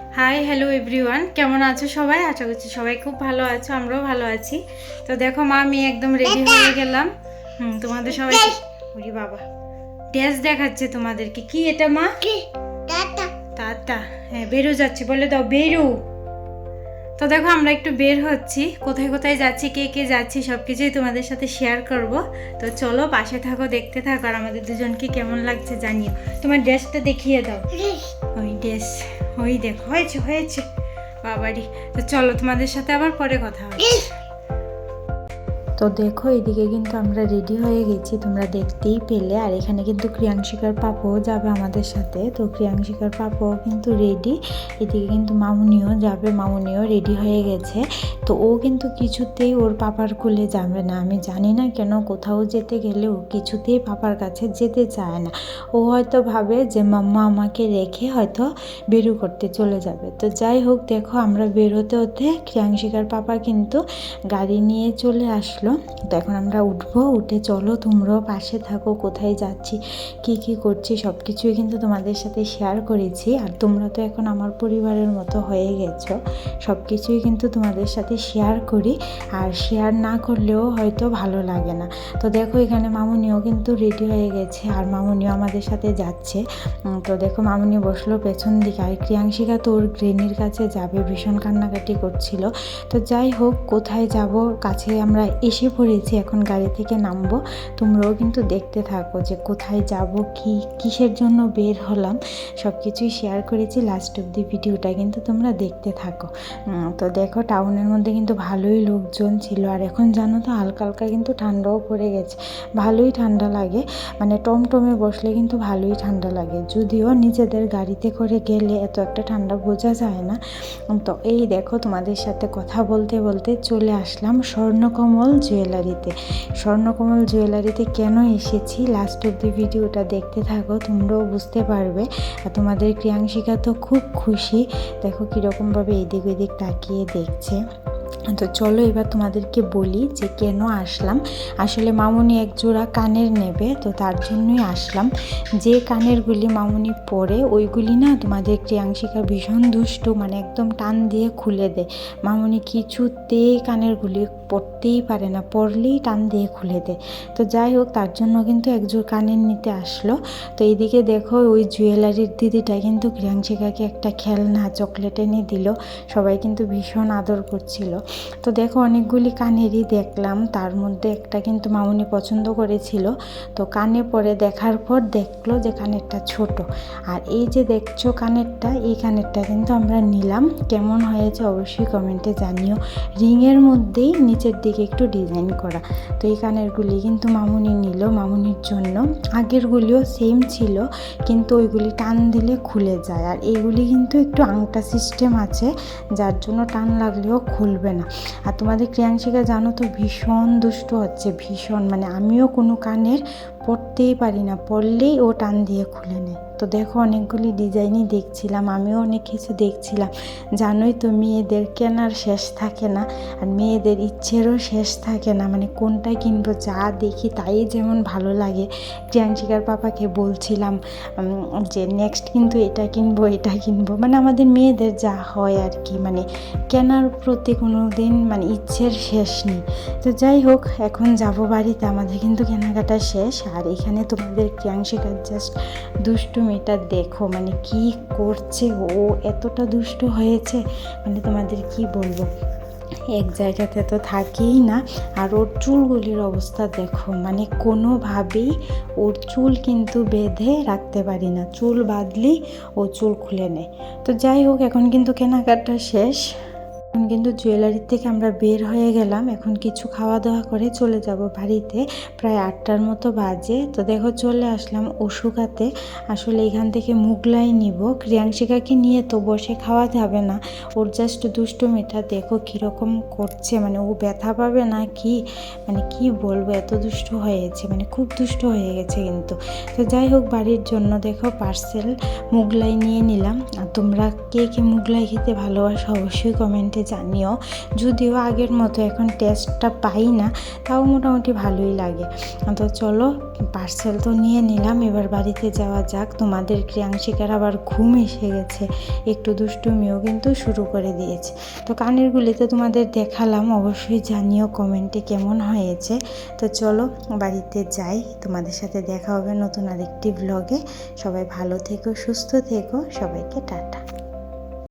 Hi hello everyone কেমন আছো সবাই? আশা করছি সবাই খুব ভালো আছো আমরাও ভালো আছি। তো দেখো মা আমি একদম রেডি হয়ে গেলাম। হুম তোমাদের সবাই ওরে বাবা। ড্রেস দেখাচ্ছে তোমাদেরকে। কি এটা মা? টাটা। হ্যাঁ বেরো যাচ্ছে বলে দাও বেরো। তো দেখো আমরা একটু বের হচ্ছি। কোথায় কোথায় যাচ্ছি কে কে যাচ্ছি সব কিছুই তোমাদের সাথে শেয়ার করব। তো চলো পাশে থাকো দেখতে থাকো আর আমাদের দুজনকে কেমন লাগছে জানিও। তোমার ড্রেসটা দেখিয়ে দাও। ওই ড্রেস ওই দেখো হয়েছে হয়েছে। বাবারি তো চলো তোমাদের সাথে আবার পরে কথা হবে। তো দেখো, এদিকে কিন্তু আমরা রেডি হয়ে গেছি। তোমরা দেখতেই পেলে। আর এখানে কিন্তু ক্রিয়াংশিকার পাপাও যাবে আমাদের সাথে। তো ক্রিয়াংশিকার পাপাও কিন্তু রেডি এদিকে কিন্তু মামুনিও যাবে। মামুনিও রেডি হয়ে গেছে। তো ও কিন্তু কিছুতেই ওর পাপার কোলে যাবে না। আমি জানি না কেন কোথাও যেতে গেলে ও কিছুতেই পাপার কাছে যেতে চায় না। ও হয়তো ভাবে যে, মাম্মা আমাকে রেখে হয়তো বেরু করতে চলে যাবে। তো যাই হোক, দেখো, আমরা বের হতে হতে ক্রিয়াংশিকার পাপা কিন্তু গাড়ি নিয়ে চলে আসলো। তো এখন আমরা উঠবো, উঠে চলো তোমরাও পাশে থাকো, কোথায় যাচ্ছি, কি কি করছি সব কিছুই কিন্তু তোমাদের সাথে শেয়ার করেছি। আর তোমরা তো এখন আমার পরিবারের মতো হয়ে গেছো সব কিছুই কিন্তু তোমাদের সাথে শেয়ার করি। আর শেয়ার না করলেও হয়তো ভালো লাগে না। তো দেখো এখানে মামুনিও কিন্তু রেডি হয়ে গেছে, আর মামুনিও আমাদের সাথে যাচ্ছে। তো দেখো মামুনি বসল পেছন দিকে, আর ক্রিয়াংশিকা তো ওর গ্রেনির কাছে যাবে, ভীষণ কান্নাকাটি করছিল। তো যাই হোক, কোথায় যাব, কাছে আমরা এসে পড়েছি, এখন গাড়ি থেকে নামবো। তোমরাও কিন্তু দেখতে থাকো যে কোথায় যাব, কি, কিসের জন্য বের হলাম। সব কিছুই শেয়ার করেছি লাস্ট অব্দি ভিডিওটা কিন্তু তোমরা দেখতে থাকো। তো দেখো টাউনের মধ্যে কিন্তু ভালোই লোকজন ছিল। আর এখন জানো তো হালকা হালকা কিন্তু ঠান্ডাও পড়ে গেছে। ভালোই ঠান্ডা লাগে। মানে টমটমে বসলে কিন্তু ভালোই ঠান্ডা লাগে। যদিও নিজেদের গাড়িতে করে গেলে এত একটা ঠান্ডা বোঝা যায় না। তো এই দেখো তোমাদের সাথে কথা বলতে বলতে চলে আসলাম স্বর্ণকমল জুয়েলারিতে। স্বর্ণকমল জুয়েলারিতে কেন এসেছি? লাস্ট অব্দি ভিডিওটা দেখতে থাকো, তোমরাও বুঝতে পারবে। আর তোমাদের ক্রিয়াংশিকা তো খুব খুশি। দেখো কীরকমভাবে এদিক ওদিক তাকিয়ে দেখছে। তো চলো এবার তোমাদেরকে বলি যে কেন আসলাম। আসলে মামুনি এক জোড়া কানের নেবে, তো তার জন্যই আসলাম। যে কানেরগুলি মামুনি পরে, ওইগুলি না তোমাদের ক্রিয়াংশিকা ভীষণ দুষ্টু মানে একদম টান দিয়ে খুলে দেয়। মামুনি কিছুতেই কানেরগুলি পরতেই পারে না, পরলেই টান দিয়ে খুলে দেয়। তো যাই হোক, তার জন্য কিন্তু একজোড় কানের নিতে আসলো। তো এইদিকে দেখো, ওই জুয়েলারির দিদিটা কিন্তু ক্রিয়াংশিকাকে একটা খেলনা, চকলেট এনে দিল। সবাই কিন্তু ভীষণ আদর করছিল। তো দেখো অনেকগুলি কানেরই দেখলাম। তার মধ্যে একটা কিন্তু মামুনি পছন্দ করেছিল। তো কানে পরে দেখার পর দেখল যে কানেরটা ছোট। আর এই যে দেখছ কানেরটা, এই কানেরটা কিন্তু আমরা নিলাম। কেমন হয়েছে অবশ্যই কমেন্টে জানিও। রিংয়ের মধ্যেই নিচের দিকে একটু ডিজাইন করা। তো এই কানেরগুলি কিন্তু মামুনি নিল মামুনির জন্য। আগেরগুলিও সেম ছিল, কিন্তু ওইগুলি টান দিলে খুলে যায়। আর এইগুলি কিন্তু একটু আংটা সিস্টেম আছে, যার জন্য টান লাগলেও খুলবে না। আর তোমাদের ক্রিয়াংশিকা জানো তো ভীষণ দুষ্ট হচ্ছে ভীষণ। মানে আমিও কোনো কানের পরতেই পারি না পরলেই ও টান দিয়ে খুলে নেয়। তো দেখো অনেকগুলি ডিজাইনই দেখছিলাম, আমিও অনেক কিছু দেখছিলাম। জানোই তো মেয়েদের কেনার শেষ থাকে না, আর মেয়েদের ইচ্ছেরও শেষ থাকে না মানে কোনটা কিনবো, যা দেখি তাই যেমন ভালো লাগে। ক্রিয়াংশিকার পাপাকে বলছিলাম যে নেক্সট কিন্তু এটা কিনবো এটা কিনবো মানে আমাদের মেয়েদের যা হয় আর কি মানে কেনার প্রতি কোনো দিন মানে ইচ্ছের শেষ নেই। তো যাই হোক, এখন যাব বাড়িতে, আমাদের কিন্তু কেনাকাটা শেষ আর এখানে তোমাদের ক্রিয়াংশিকার জাস্ট দুষ্টুমিটা দেখো মানে কি করছে ও? এতটা দুষ্ট হয়েছে? মানে তোমাদের কি বলব? এক জায়গাতে তো থাকেই না। আর ওর চুলগুলির অবস্থা দেখো মানে কোনোভাবেই ওর চুল কিন্তু বেঁধে রাখতে পারি না। চুল বাঁধলেই ও চুল খুলে নেয়। তো যাই হোক, এখন কিন্তু কেনাকাটা শেষ। এখন কিন্তু জুয়েলারির থেকে আমরা বের হয়ে গেলাম। এখন কিছু খাওয়া দাওয়া করে চলে যাব বাড়িতে। প্রায় আটটার মতো বাজে। তো দেখো চলে আসলাম ওষুকাতে আসলে এখান থেকে মুগলাই নিব। ক্রিয়াংশিকাকে নিয়ে তো বসে খাওয়া যাবে না। ওর জাস্ট দুষ্টুমিটা দেখো কীরকম করছে। মানে ও ব্যথা পাবে না কি? মানে কি বলব? এত দুষ্ট হয়েছে। মানে খুব দুষ্ট হয়ে গেছে কিন্তু। তো যাই হোক বাড়ির জন্য দেখো পার্সেল মুগলাই নিয়ে নিলাম। আর তোমরা কে কে মুগলাই খেতে ভালোবাসো অবশ্যই কমেন্টে জানিও, যদিও আগের মতো এখন টেস্টটা পাই না তাও মোটামুটি ভালোই লাগে। তো চলো পার্সেল তো নিয়ে নিলাম, এবার বাড়িতে যাওয়া যাক। তোমাদের ক্রিয়াংশিকার আবার ঘুম এসে গেছে, একটু দুষ্টুমিও কিন্তু শুরু করে দিয়েছে। তো কানের গুলিতে তোমাদের দেখালাম, অবশ্যই জানিও কমেন্টে কেমন হয়েছে। তো চলো, বাড়িতে যাই, তোমাদের সাথে দেখা হবে নতুন আরেকটি ব্লগে সবাই ভালো থেকো, সুস্থ থেকো, সবাইকে টাটা।